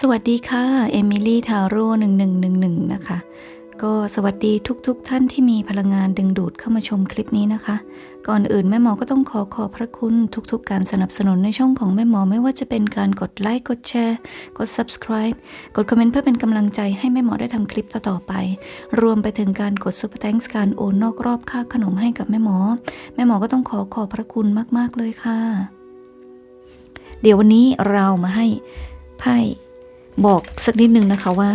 สวัสดีค่ะเอมิลี่ทาโร่หนึ่งหนึ่งหนึ่งหนึ่งนะคะ ก็สวัสดีทุกๆทท่านที่มีพลังงานดึงดูดเข้ามาชมคลิปนี้นะคะ ก่อนอื่นแม่หมอก็ต้องขอขอบพระคุณทุกๆ การสนับสนุนในช่องของแม่หมอไม่ว่าจะเป็นการกดไลค์กดแชร์กด subscribe กดคอมเมนต์เพื่อเป็นกำลังใจให้แม่หมอได้ทำคลิปต่อๆไป รวมไปถึงการกด super thanks การโอนนอกรอบค่าขนมให้กับแม่หมอ แม่หมอก็ต้องขอขอบพระคุณมากๆเลยค่ะ เดี๋ยววันนี้เรามาให้ไพ่ บอกสักนิดนึงนะคะว่า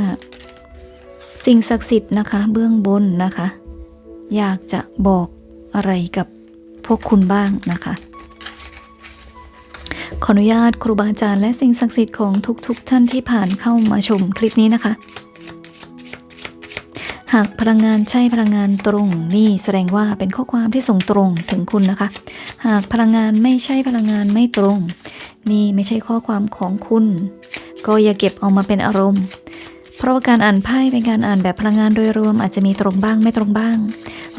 สิ่งศักดิ์สิทธิ์นะคะ เบื้องบนนะคะ อยากจะบอกอะไรกับพวกคุณบ้างนะคะ ขออนุญาตครูบาอาจารย์และสิ่งศักดิ์สิทธิ์ของทุกๆทท่านที่ผ่านเข้ามาชมคลิปนี้นะคะ หากพลังงานใช่พลังงานตรงนี่แสดงว่าเป็นข้อความที่ส่งตรงถึงคุณนะคะ หากพลังงานไม่ใช่พลังงานไม่ตรง นี่ไม่ใช่ข้อความของคุณ ก็อย่าเก็บเอามาเป็นอารมณ์ เพราะว่าการอ่านไพ่เป็นการอ่านแบบพลังงานโดยรวมอาจจะมีตรงบ้างไม่ตรงบ้าง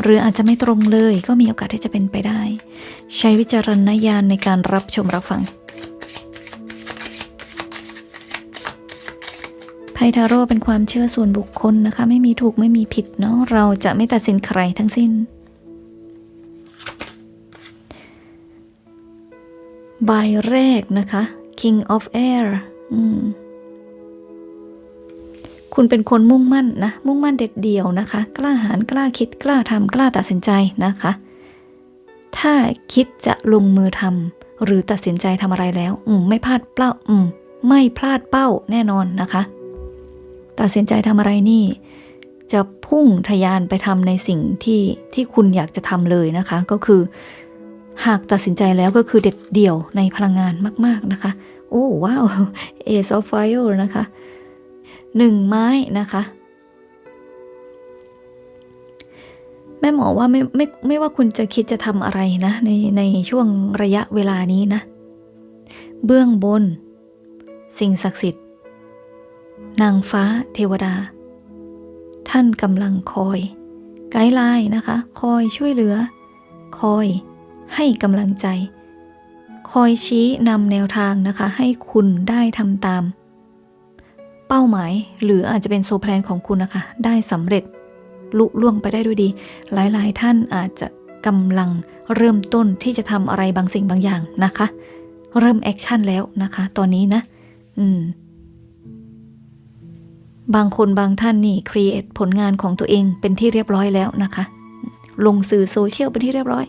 หรืออาจจะไม่ตรงเลยก็มีโอกาสที่จะเป็นไปได้ ใช้วิจารณญาณในการรับชมรับฟังไพ่ทาโร่เป็นความเชื่อส่วนบุคคลนะคะ ไม่มีถูกไม่มีผิดเนาะเราจะไม่ตัดสินใครทั้งสิ้น ใบแรกนะคะ King of Air คุณเป็นคนมุ่งมั่นนะ มุ่งมั่นเด็ดเดี่ยวนะคะ กล้าหาญกล้าคิดกล้าทำกล้าตัดสินใจนะคะ ถ้าคิดจะลงมือทำหรือตัดสินใจทำอะไรแล้ว อืมไม่พลาดเป้า อืม ไม่พลาดเป้าแน่นอนนะคะ ตัดสินใจทำอะไรนี่ จะพุ่งทะยานไปทำในสิ่งที่ที่คุณอยากจะทำเลยนะคะ ก็คือ หากตัดสินใจแล้วก็คือเด็ดเดี่ยวในพลังงานมาก ๆนะคะ โอ้ว้าว Ace of Fire นะคะหนึ่งไม้นะคะ แม่หมอว่าไม่ไม่ไม่ว่าคุณจะคิดจะทำอะไรนะ ในในช่วงระยะเวลานี้นะ เบื้องบน สิ่งศักดิ์สิทธิ์ นางฟ้าเทวดา ท่านกำลังคอย ไกด์ไลน์นะคะ คอยช่วยเหลือ คอยให้กำลังใจ คอยชี้นำแนวทางนะคะ ให้คุณได้ทำตาม เป้าหมายหรืออาจจะเป็นโซแพลนของคุณนะคะ ได้สำเร็จลุล่วงไปได้ด้วยดี หลายๆ ท่านอาจจะกำลังเริ่มต้นที่จะทำอะไรบางสิ่งบางอย่างนะคะ เริ่มแอคชั่นแล้วนะคะ ตอนนี้นะ อืม บางคนบางท่านนี่ครีเอทผลงานของตัวเองเป็นที่เรียบร้อยแล้วนะคะ ลงสื่อโซเชียลเป็นที่เรียบร้อย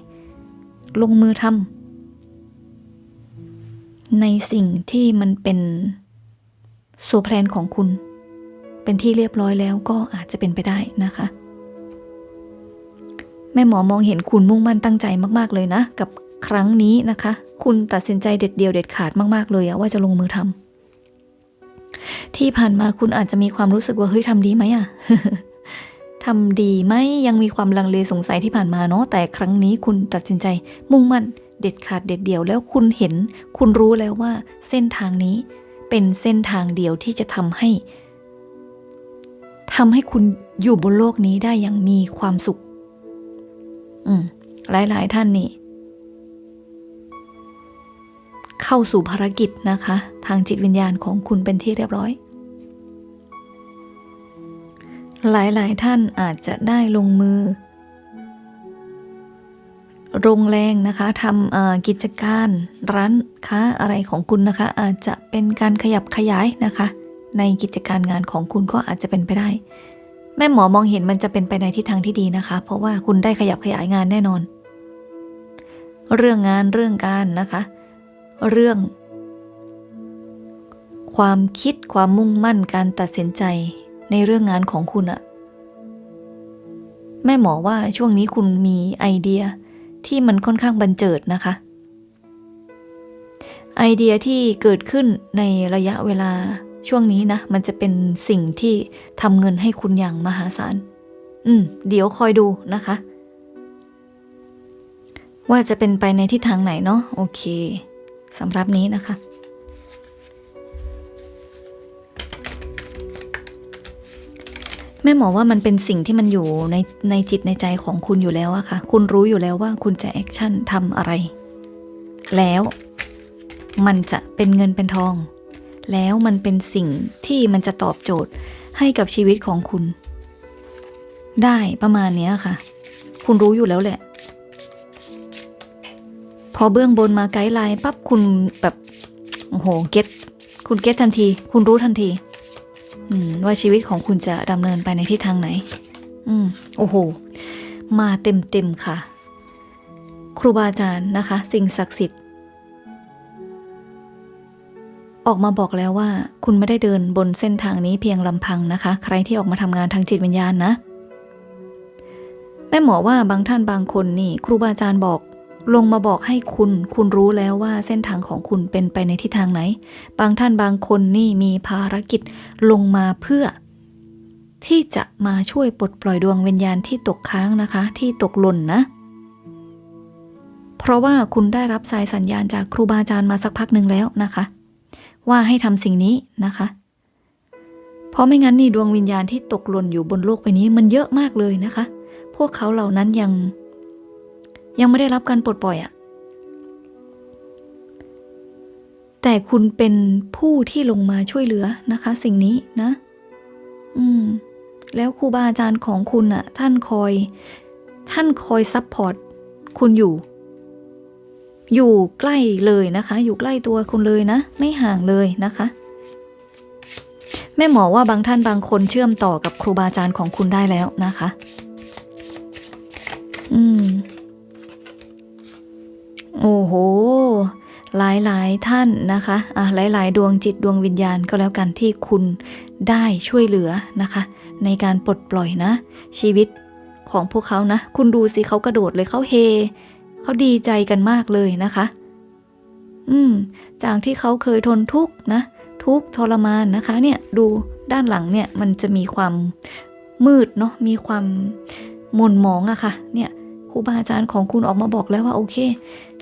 ลงมือทำ ในสิ่งที่มันเป็นโซแพลนของคุณ เป็นที่เรียบร้อยแล้วก็อาจจะเป็นไปได้นะคะ แม่หมอมองเห็นคุณมุ่งมั่นตั้งใจมาก ๆ เลยนะ กับครั้งนี้นะคะ คุณตัดสินใจเด็ดเดียวเด็ดขาดมาก ๆ เลยว่าจะลงมือทำที่ผ่านมาคุณอาจจะมีความรู้สึกว่าเฮ้ยทำดีไหมอะทำดีไหมยังมีความลังเลสงสัยที่ผ่านมาเนาะแต่ครั้งนี้คุณตัดสินใจมุ่งมั่น เด็ดขาดเด็ดเดี่ยวแล้วคุณเห็น คุณรู้แล้วว่า เส้นทางนี้เป็นเส้นทางเดียวที่จะทำให้ทำให้คุณอยู่บนโลกนี้ได้อย่างมีความสุข อืม หลายๆท่านนี่ เข้าสู่ภารกิจนะคะ ทางจิตวิญญาณของคุณเป็นที่เรียบร้อย หลายๆท่านอาจจะได้ลงมือ โรงแรงนะคะทำกิจการร้านค้าอะไรของคุณนะคะ อาจจะเป็นการขยับขยายนะคะ ในกิจการงานของคุณก็อาจจะเป็นไปได้ แม่หมอมองเห็นมันจะเป็นไปในทิศทางที่ดีนะคะ เพราะว่าคุณได้ขยับขยายงานแน่นอน เรื่องงานเรื่องการนะคะ เรื่อง ความคิดความมุ่งมั่นการตัดสินใจในเรื่องงานของคุณอะแม่หมอว่าช่วงนี้คุณมีไอเดีย ที่มันค่อนข้างบันเจิดนะคะ ไอเดียที่เกิดขึ้นในระยะเวลาช่วงนี้นะ มันจะเป็นสิ่งที่ทำเงินให้คุณอย่างมหาศาล อืม เดี๋ยวคอยดูนะคะ ว่าจะเป็นไปในทิศทางไหนเนาะโอเคสำหรับนี้นะคะ แม่หมอว่ามันเป็นสิ่งที่มันอยู่ในในจิตในใจของคุณอยู่แล้วอะค่ะ คุณรู้อยู่แล้วว่าคุณจะแอคชั่นทำอะไร แล้วมันจะเป็นเงินเป็นทอง แล้วมันเป็นสิ่งที่มันจะตอบโจทย์ให้กับชีวิตของคุณ ได้ประมาณนี้ค่ะ คุณรู้อยู่แล้วแหละ พอเบื้องบนมาไกด์ไลน์ปั๊บคุณแบบโอ้โหเก็ตคุณเก็ตทันที คุณรู้ทันที ว่าชีวิตของคุณจะดำเนินไปในทิศทางไหน อืมโอ้โห มาเต็มเต็มค่ะ ครูบาอาจารย์นะคะ สิ่งศักดิ์สิทธิ์ ออกมาบอกแล้วว่า คุณไม่ได้เดินบนเส้นทางนี้เพียงลำพังนะคะ ใครที่ออกมาทำงานทางจิตวิญญาณนะแม่หมอว่าบางท่านบางคนนี่ ครูบาอาจารย์บอก ลงมาบอกให้คุณ คุณรู้แล้วว่าเส้นทางของคุณเป็นไปในทิศทางไหน บางท่านบางคนนี่มีภารกิจลงมาเพื่อ ที่จะมาช่วยปลดปล่อยดวงวิญญาณที่ตกค้างนะคะ ที่ตกหล่นนะ เพราะว่าคุณได้รับสายสัญญาณจากครูบาอาจารย์มาสักพักหนึ่งแล้วนะคะ ว่าให้ทำสิ่งนี้นะคะ เพราะไม่งั้นนี่ดวงวิญญาณที่ตกหล่นอยู่บนโลกใบนี้มันเยอะมากเลยนะคะ พวกเขาเหล่านั้นยัง ยังไม่ได้รับการปลดปล่อยอะแต่คุณเป็นผู้ที่ลงมาช่วยเหลือนะคะ สิ่งนี้นะ อืม แล้วครูบาอาจารย์ของคุณอะท่านคอย ท่านคอยซัพพอร์ตคุณอยู่ อยู่ใกล้เลยนะคะ อยู่ใกล้ตัวคุณเลยนะ ไม่ห่างเลยนะคะแม่หมอว่าบางท่านบางคนเชื่อมต่อกับครูบาอาจารย์ของคุณได้แล้วนะคะ อืม ลายหลายๆท่านนะคะะหลายๆ ดวงจิตดวงวิญญาณก็แล้วกันที่คุณได้ช่วยเหลือนะคะ ในการปลดปล่อยนะ ชีวิตของพวกเขานะ คุณดูสิเขากระโดดเลยเขาเฮเขาดีใจกันมากเลยนะคะ อืม จากที่เขาเคยทนทุกข์นะ ทุกทรมานนะคะ เนี่ยดูด้านหลังเนี่ยมันจะมีความมืดเนาะมีความหม่นหมองอะค่ะ เนี่ย ครูบาอาจารย์ของคุณออกมาบอกแล้วว่าโอเค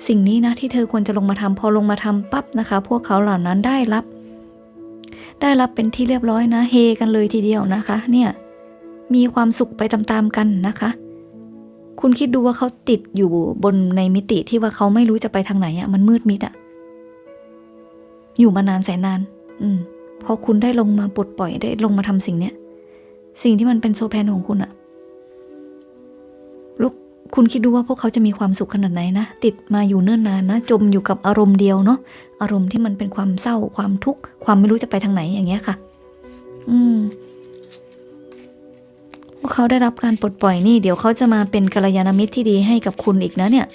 สิ่งนี้นะที่เธอควรจะลงมาทำพอลงมาทำปั๊บนะคะ พวกเขาเหล่านั้นได้รับ ได้รับเป็นที่เรียบร้อยนะเฮกันเลยทีเดียวนะคะ เนี่ยมีความสุขไปตามๆกันนะคะ คุณคิดดูว่าเขาติดอยู่บนในมิติที่ว่าเขาไม่รู้จะไปทางไหนอะมันมืดมิดอะอยู่มานานแสนนาน อืมพอคุณได้ลงมาปลดปล่อยได้ลงมาทำสิ่งเนี้ยสิ่งที่มันเป็นโซแพนของคุณอะลูก คุณคิดดูว่าพวกเขาจะมีความสุขขนาดไหนนะ ติดมาอยู่เนิ่นนานนะ จมอยู่กับอารมณ์เดียวเนาะ อารมณ์ที่มันเป็นความเศร้า ความทุกข์ ความไม่รู้จะไปทางไหนอย่างเงี้ยค่ะ อืม พวกเขาได้รับการปลดปล่อยนี่ เดี๋ยวเขาจะมาเป็นกัลยาณมิตรที่ดีให้กับคุณอีกนะเนี่ย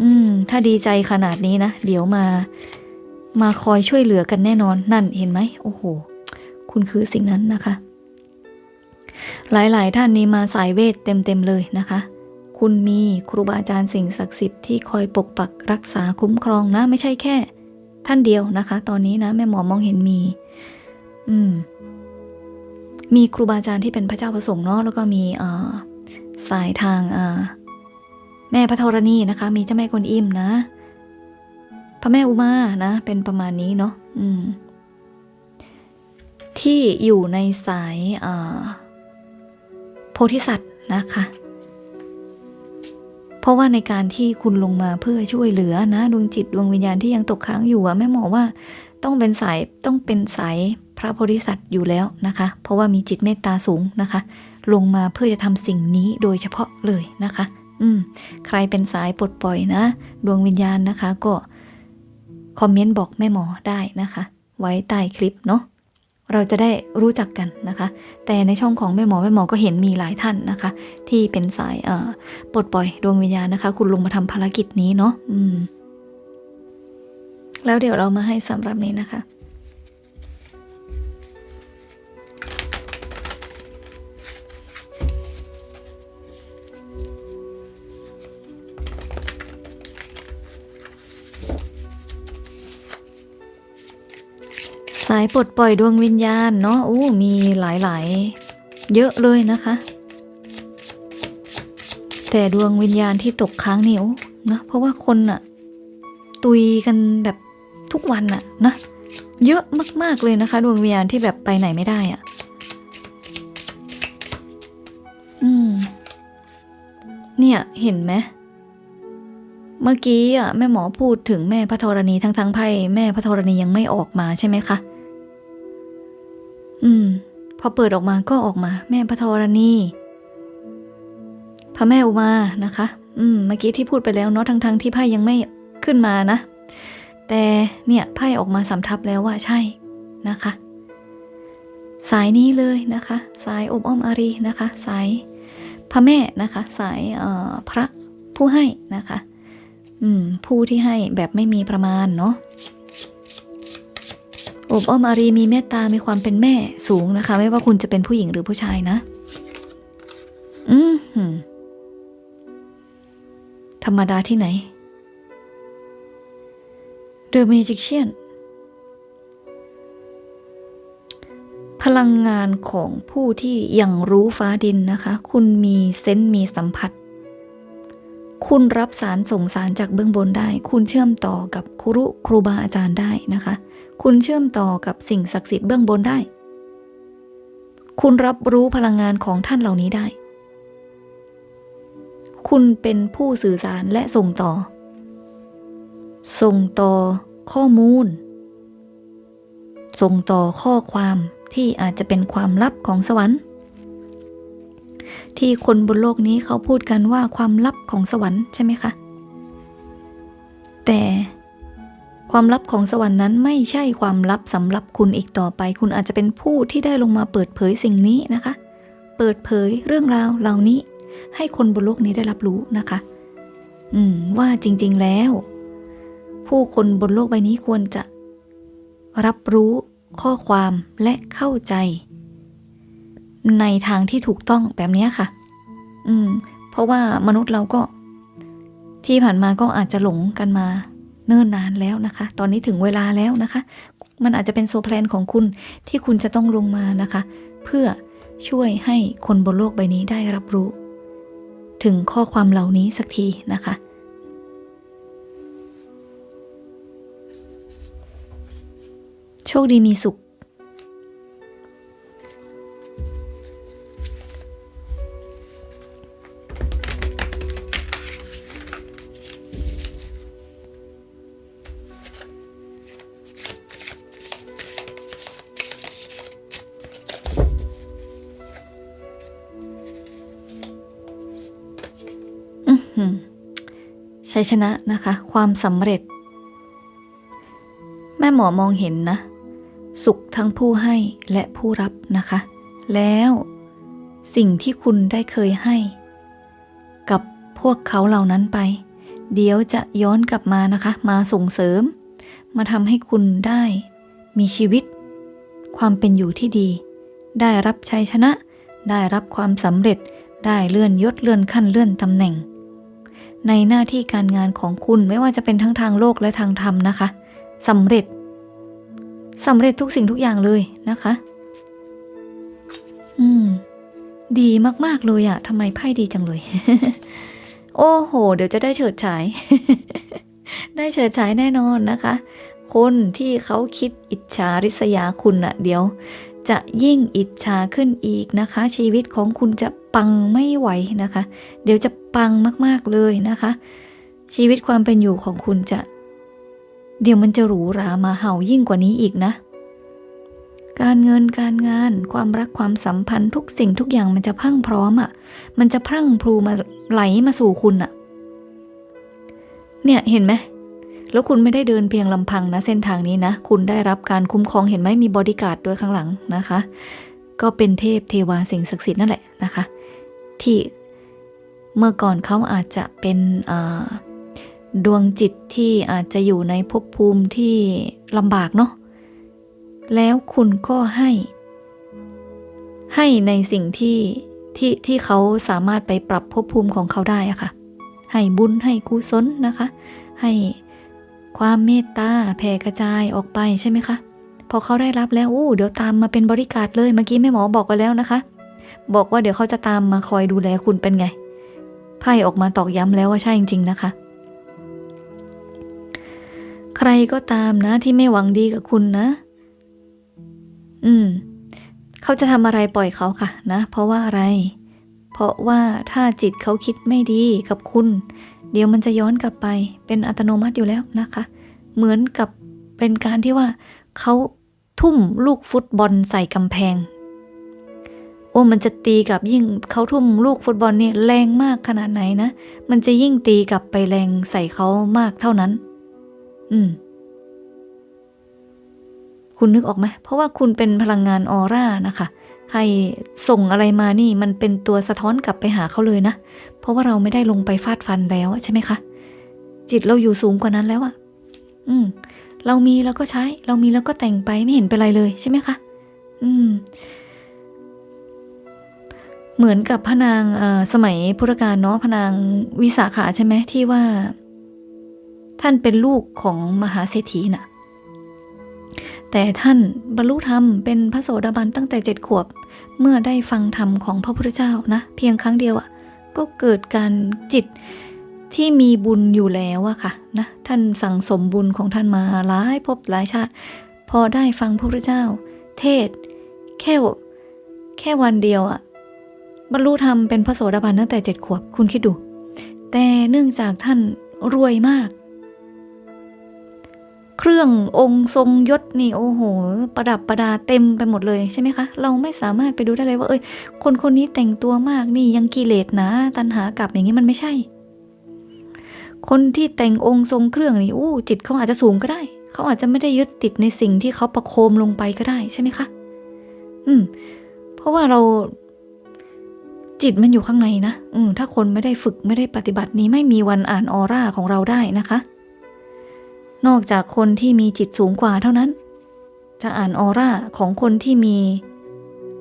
อืม ถ้าดีใจขนาดนี้นะ เดี๋ยวมา มาคอยช่วยเหลือกันแน่นอน นั่นเห็นไหม โอ้โห คุณคือสิ่งนั้นนะคะหลาย ๆ ท่านนี้มาสายเวทเต็ม ๆ เลยนะคะ คุณมีครูบาอาจารย์สิ่งศักดิ์สิทธิ์ที่คอยปกปักรักษาคุ้มครองนะ ไม่ใช่แค่ ท่านเดียวนะคะ ตอนนี้นะแม่หมอมองเห็นมี อืม มีครูบาอาจารย์ที่เป็นพระเจ้าประสงค์เนาะแล้วก็มีอ่าสายทางอ่าแม่พระธรณีนะคะ มีเจ้าแม่กวนอิมนะ พระแม่อุมานะ เป็นประมาณนี้เนาะอืม ที่อยู่ในสายโพธิสัตว์นะคะ เพราะว่าในการที่คุณลงมาเพื่อช่วยเหลือนะดวงจิตดวงวิญญาณที่ยังตกค้างอยู่อะแม่หมอว่าต้องเป็นสายต้องเป็นสายพระโพธิสัตว์อยู่แล้วนะคะ เพราะว่ามีจิตเมตตาสูงนะคะ ลงมาเพื่อจะทำสิ่งนี้โดยเฉพาะเลยนะคะ อืมใครเป็นสายปลดปล่อยนะ ดวงวิญญาณนะคะ ก็คอมเมนต์บอกแม่หมอได้นะคะ ไว้ใต้คลิปเนาะ เราจะได้รู้จักกันนะคะ แต่ในช่องของแม่หมอแม่หมอก็เห็นมีหลายท่านนะคะ ที่เป็นสายปลดปล่อยดวงวิญญาณนะคะ คุณลงมาทำภารกิจนี้เนาะแล้วเดี๋ยวเรามาให้สำหรับนี้นะคะายปลดปล่อยดวงวิญญาณเนาะอู้มีหลายๆ เยอะเลยนะคะ แต่ดวงวิญญาณที่ตกค้างนี่โอ้นะเพราะว่าคนอะตุยกันแบบทุกวันอะนะ เยอะมากๆเลยนะคะ ดวงวิญญาณที่แบบไปไหนไม่ได้อะอืม เนี่ยเห็นไหมเมื่อกี้อะแม่หมอพูดถึงแม่พระธรณีทั้งทั้งๆไพ่แม่พระธรณียังไม่ออกมาใช่ไหมคะ อืม พอเปิดออกมาก็ออกมา แม่พระธรณีพระแม่อุมานะคะ อืม เมื่อกี้ที่พูดไปแล้วเนาะทั้งทงๆที่ไพ่ยังไม่ขึ้นมานะ แต่เนี่ยไพ่ออกมาสำทับแล้วว่าใช่นะคะ สายนี้เลยนะคะ สายอบอ้อมอารีนะคะ สายพระแม่นะคะ สายเอ่อพระผู้ให้นะคะ อืม ผู้ที่ให้แบบไม่มีประมาณเนาะ อบอ้อมอารีมีเมตตา มีความเป็นแม่สูงนะคะ ไม่ว่าคุณจะเป็นผู้หญิงหรือผู้ชายนะ อืมธรรมดาที่ไหน The Magician พลังงานของผู้ที่ยังรู้ฟ้าดินนะคะ คุณมีเซนส์มีสัมผัส คุณรับสารส่งสารจากเบื้องบนได้ คุณเชื่อมต่อกับครูครูบาอาจารย์ได้นะคะ คุณเชื่อมต่อกับสิ่งศักดิ์สิทธิ์เบื้องบนได้ คุณรับรู้พลังงานของท่านเหล่านี้ได้ คุณเป็นผู้สื่อสารและส่งต่อ ส่งต่อข้อมูล ส่งต่อข้อความที่อาจจะเป็นความลับของสวรรค์ ที่คนบนโลกนี้เขาพูดกันว่าความลับของสวรรค์ใช่ไหมคะ แต่ความลับของสวรรค์นั้นไม่ใช่ความลับสำหรับคุณอีกต่อไป คุณอาจจะเป็นผู้ที่ได้ลงมาเปิดเผยสิ่งนี้นะคะ เปิดเผยเรื่องราวเหล่านี้ ให้คนบนโลกนี้ได้รับรู้นะคะ อืม ว่าจริง ๆแล้ว ผู้คนบนโลกใบนี้ควรจะ รับรู้ข้อความและเข้าใจ ในทางที่ถูกต้องแบบนี้ค่ะ อืม เพราะว่ามนุษย์เราก็ ที่ผ่านมาก็อาจจะหลงกันมา เนิ่นนานแล้วนะคะ ตอนนี้ถึงเวลาแล้วนะคะ มันอาจจะเป็นโซแพลนของคุณที่คุณจะต้องลงมานะคะ เพื่อช่วยให้คนบนโลกใบนี้ได้รับรู้ ถึงข้อความเหล่านี้สักทีนะคะโชคดีมีสุข ชัยชนะนะคะ ความสำเร็จ แม่หมอมองเห็นนะ สุขทั้งผู้ให้และผู้รับนะคะ แล้วสิ่งที่คุณได้เคยให้ กับพวกเขาเหล่านั้นไป เดี๋ยวจะย้อนกลับมานะคะ มาส่งเสริม มาทำให้คุณได้ มีชีวิต ความเป็นอยู่ที่ดี ได้รับชัยชนะ ได้รับความสำเร็จได้เลื่อนยศเลื่อนขั้นเลื่อนตำแหน่ง ในหน้าที่การงานของคุณไม่ว่าจะเป็นทั้งทางโลกและทางธรรมนะคะสำเร็จสำเร็จทุกสิ่งทุกอย่างเลยนะคะ อืม ดีมาก ๆ เลยอะทำไมไพ่ดีจังเลย โอ้โห เดี๋ยวจะได้เฉิดฉาย ได้เฉิดฉายแน่นอนนะคะ คนที่เขาคิดอิจฉาริษยาคุณอะเดี๋ยว จะยิ่งอิจฉาขึ้นอีกนะคะ ชีวิตของคุณจะปังไม่ไหวนะคะ เดี๋ยวจะ ปังมาก ๆ เลยนะคะ ชีวิตความเป็นอยู่ของคุณจะ เดี๋ยวมันจะหรูหรามาเห่ายิ่งกว่านี้อีกนะ การเงินการงานความรักความสัมพันธ์ทุกสิ่งทุกอย่างมันจะพั่งพร้อมอะ่ะ มันจะพรั่งพรูมาไหลมาสู่คุณอะ่ะ เนี่ยเห็นไหมแล้วคุณไม่ได้เดินเพียงลำพังนะเส้นทางนี้นะ คุณได้รับการคุ้มครองเห็นไหมมีบอดี้การ์ดด้วยข้างหลังนะคะ ก็เป็นเทพเทวาสิ่งศักดิ์สิทธิ์นั่นแหละนะคะ ที่ เมื่อก่อนเขาอาจจะเป็นดวงจิตที่อาจจะอยู่ในภพภูมิที่ลำบากเนาะแล้วคุณก็ให้ ให้ในสิ่งที่ที่ที่เขาสามารถไปปรับภพภูมิของเขาได้อะค่ะ ให้บุญให้กุศลนะคะ ให้ความเมตตาแผ่กระจายออกไปใช่ไหมคะพอเขาได้รับแล้วอู้เดี๋ยวตามมาเป็นบริการเลยเมื่อกี้แม่หมอบอกไปแล้วนะคะ บอกว่าเดี๋ยวเขาจะตามมาคอยดูแลคุณเป็นไง ไพ่ออกมาตอกย้ำแล้วว่าใช่จริง ๆ นะคะ ใครก็ตามนะที่ไม่หวังดีกับคุณนะ อืม เขาจะทำอะไรปล่อยเขาค่ะนะ เพราะว่าอะไร เพราะว่าถ้าจิตเขาคิดไม่ดีกับคุณ เดี๋ยวมันจะย้อนกลับไป เป็นอัตโนมัติอยู่แล้วนะคะ เหมือนกับเป็นการที่ว่าเขาทุ่มลูกฟุตบอลใส่กำแพง โอ้มันจะตีกับยิ่งเขาทุ่มลูกฟุตบอลเนี่ยแรงมากขนาดไหนนะ มันจะยิ่งตีกลับไปแรงใส่เขามากเท่านั้น อืม คุณนึกออกไหมเพราะว่าคุณเป็นพลังงานออร่านะคะ ใครส่งอะไรมานี่ มันเป็นตัวสะท้อนกลับไปหาเขาเลยนะ เพราะว่าเราไม่ได้ลงไปฟาดฟันแล้วใช่ไหมคะ จิตเราอยู่สูงกว่านั้นแล้วอะอืม เรามีแล้วก็ใช้ เรามีแล้วก็แต่งไปไม่เห็นเป็นไรเลยใช่ไหมคะ อืม เหมือนกับพนางสมัยพุทธกาลเนาะพนางวิสาขาใช่ไหมที่ว่า ท่านเป็นลูกของมหาเศรษฐีน่ะ แต่ท่านบรรลุธรรมเป็นพระโสดาบันตั้งแต่เจ็ดขวบ เมื่อได้ฟังธรรมของพระพุทธเจ้านะ เพียงครั้งเดียวอะ่ะ ก็เกิดการจิตที่มีบุญอยู่แล้วอะค่ะนะท่านสั่งสมบุญของท่านมาหลายภพหลายชาติ พอได้ฟังพระพุทธเจ้า เทศ แค่แค่วันเดียวอะ บรรลุธรรมเป็นพระโสดาบันตั้งแต่เจ็ดขวบคุณคิดดู แต่เนื่องจากท่านรวยมาก เครื่ององค์ทรงยศนี่โอ้โห ประดับประดาเต็มไปหมดเลยใช่ไหมคะ เราไม่สามารถไปดูได้เลยว่า เอ้ย คนคนนี้แต่งตัวมากนี่ยังกิเลสนะ ตันหากลับอย่างนี้มันไม่ใช่ คนที่แต่งองค์ทรงเครื่องนี่อู้จิตเขาอาจจะสูงก็ได้ เขาอาจจะไม่ได้ยึดติดในสิ่งที่เขาประโคมลงไปก็ได้ใช่ไหมคะ อืม เพราะว่าเรา จิตมันอยู่ข้างในนะ อืมถ้าคนไม่ได้ฝึกไม่ได้ปฏิบัตินี้ไม่มีวันอ่านออร่าของเราได้นะคะ นอกจากคนที่มีจิตสูงกว่าเท่านั้น จะอ่านออร่าของคนที่มี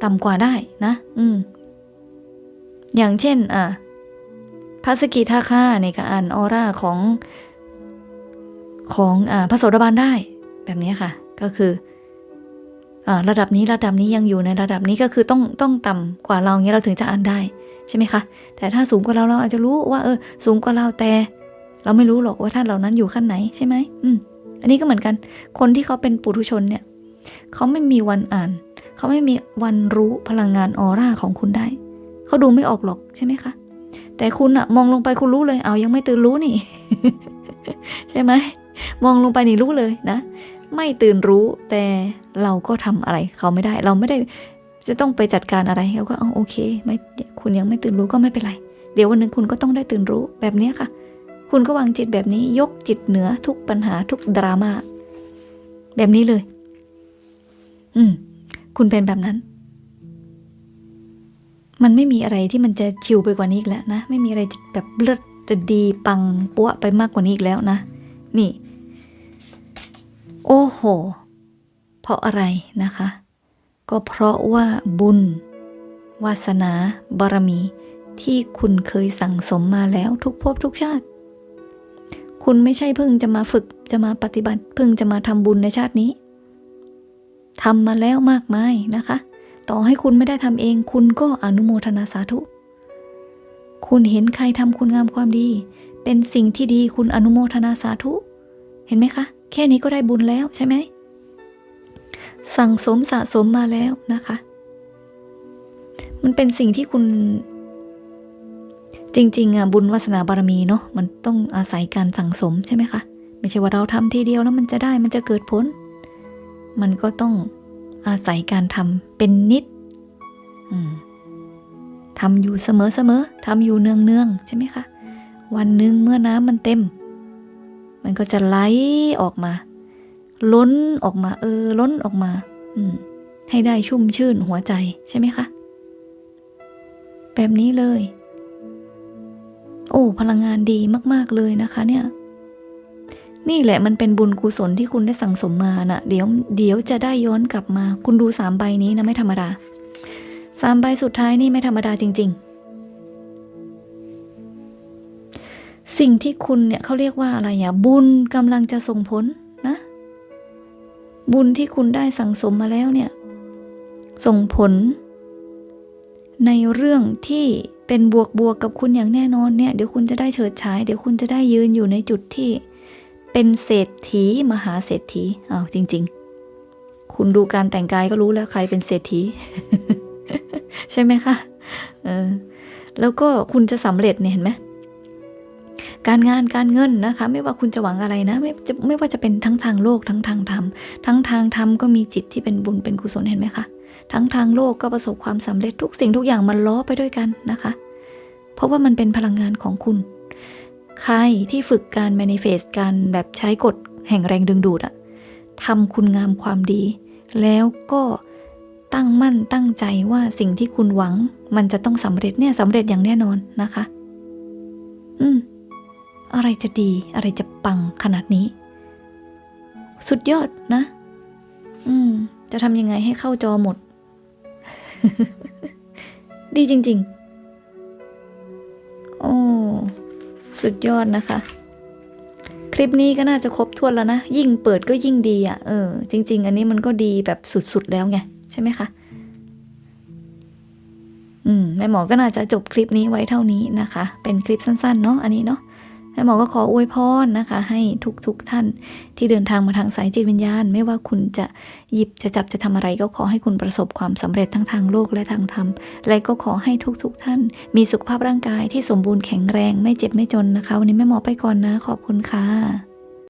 ต่ำกว่าได้นะ อืม อย่างเช่น อะพระสกิทาคาเนี่ยก็อ่านออร่าของของอ่าพระโสดาบันได้ แบบนี้ค่ะ ก็คือ ระดับนี้ระดับนี้ยังอยู่ในระดับนี้ก็คือต้องต้องต่ำกว่าเราเงี้ยเราถึงจะอ่านได้ใช่ไหมคะ แต่ถ้าสูงกว่าเราเราอาจจะรู้ว่าเออสูงกว่าเราแต่ เราไม่รู้หรอกว่าท่านเหล่านั้นอยู่ขั้นไหนใช่ไหมอืมอันนี้ก็เหมือนกัน คนที่เขาเป็นปุถุชนเนี่ยเขาไม่มีวันอ่าน เขาไม่มีวันรู้พลังงานออร่าของคุณได้ เขาดูไม่ออกหรอกใช่ไหมคะ แต่คุณอะมองลงไปคุณรู้เลย เอายังไม่ตื่นรู้นี่ ใช่ไหมมองลงไปนี่รู้เลยนะ ไม่ตื่นรู้แต่เราก็ทำอะไรเขาไม่ได้ เราไม่ได้จะต้องไปจัดการอะไรเขาก็เอาโอเค ไม่คุณยังไม่ตื่นรู้ก็ไม่เป็นไร เดี๋ยววันหนึ่งคุณก็ต้องได้ตื่นรู้แบบนี้ค่ะ คุณก็วางจิตแบบนี้ยกจิตเหนือทุกปัญหาทุกดราม่าแบบนี้เลย อืม คุณเป็นแบบนั้น มันไม่มีอะไรที่มันจะชิวไปกว่านี้อีกแล้วนะ ไม่มีอะไรแบบเลิศดีปังปัวไปมากกว่านี้อีกแล้วนะ นี่ โอ้โห เพราะอะไรนะคะ ก็เพราะว่าบุญ วาสนาบารมี ที่คุณเคยสั่งสมมาแล้วทุกภพทุกชาติ คุณไม่ใช่เพิ่งจะมาฝึกจะมาปฏิบัติ เพิ่งจะมาทำบุญในชาตินี้ทำมาแล้วมากมายนะคะ ต่อให้คุณไม่ได้ทำเอง คุณก็อนุโมทนาสาธุ คุณเห็นใครทำคุณงามความดี เป็นสิ่งที่ดีคุณอนุโมทนาสาธุ เห็นไหมคะ แค่นี้ก็ได้บุญแล้วใช่ไหม สั่งสมสะสมมาแล้วนะคะ มันเป็นสิ่งที่คุณจริงๆอะบุญวาสนาบารมีเนาะมันต้องอาศัยการสั่งสมใช่ไหมคะ ไม่ใช่ว่าเราทำทีเดียวแล้วมันจะได้มันจะเกิดผล มันก็ต้องอาศัยการทำเป็นนิดอืมทำอยู่เสมอๆทำอยู่เนืองๆใช่ไหมคะ วันหนึ่งเมื่อน้ำมันเต็ม มันก็จะไหลออกมา ล้นออกมาเออล้นออกมา อืม ให้ได้ชุ่มชื่นหัวใจใช่ไหมคะ แบบนี้เลย โอ้พลังงานดีมาก ๆ เลยนะคะเนี่ย นี่แหละมันเป็นบุญกุศลที่คุณได้สั่งสมมานะ่ะ เดี๋ยวเดี๋ยวจะได้ย้อนกลับมา คุณดูสามใบนี้นะไม่ธรรมดาสามใบสุดท้ายนี่ไม่ธรรมดาจริง ๆ สิ่งที่คุณเนี่ยเขาเรียกว่าอะไรอะบุญกำลังจะส่งผลนะ บุญที่คุณได้สั่งสมมาแล้วเนี่ย ส่งผล ในเรื่องที่เป็นบวกบวกกับคุณอย่างแน่นอนเนี่ย เดี๋ยวคุณจะได้เฉิดฉาย เดี๋ยวคุณจะได้ยืนอยู่ในจุดที่ เป็นเศรษฐีมหาเศรษฐีอ้าวจริง ๆ คุณดูการแต่งกายก็รู้แล้วใครเป็นเศรษฐี ใช่ไหมคะเออแล้วก็คุณจะสำเร็จเนี่ยเห็นไหม การงานการเงินนะคะ ไม่ว่าคุณจะหวังอะไรนะ ไม่จะไม่ว่าจะเป็นทั้งทางโลกทั้งทางธรรมทั้งทางธรรมก็มีจิตที่เป็นบุญเป็นกุศลเห็นไหมคะทั้งทางโลกก็ประสบความสำเร็จทุกสิ่งทุกอย่างมันล้อไปด้วยกันนะคะ เพราะว่ามันเป็นพลังงานของคุณ ใครที่ฝึกการ manifest การแบบใช้กฎแห่งแรงดึงดูดอะทำคุณงามความดี แล้วก็ตั้งมั่นตั้งใจว่าสิ่งที่คุณหวัง มันจะต้องสำเร็จเนี่ยสำเร็จอย่างแน่นอนนะคะ อืม อะไรจะดีอะไรจะปังขนาดนี้ สุดยอดนะ อืม จะทำยังไงให้เข้าจอหมด ดีจริง ๆ โอ้สุดยอดนะคะ คลิปนี้ก็น่าจะครบถ้วนแล้วนะ ยิ่งเปิดก็ยิ่งดีอะ่ะ เออ จริง ๆ อันนี้มันก็ดีแบบสุด ๆ แล้วไง ใช่ไหมคะอืมแม่หมอก็น่าจะจบคลิปนี้ไว้เท่านี้นะคะ เป็นคลิปสั้นๆ เนาะอันนี้เนาะ แม่หมอก็ขออวยพรนะคะ ให้ทุกๆทท่านที่เดินทางมาทางสายจิตวิญญาณ ไม่ว่าคุณจะหยิบจะจับจะทำอะไรก็ขอให้คุณประสบความสำเร็จทั้งทางโลกและทางธรรม และก็ขอให้ทุกๆทท่าน มีสุขภาพร่างกายที่สมบูรณ์แข็งแรงไม่เจ็บไม่จนนะคะ วันนี้แม่หมอไปก่อนนะ ขอบคุณค่ะ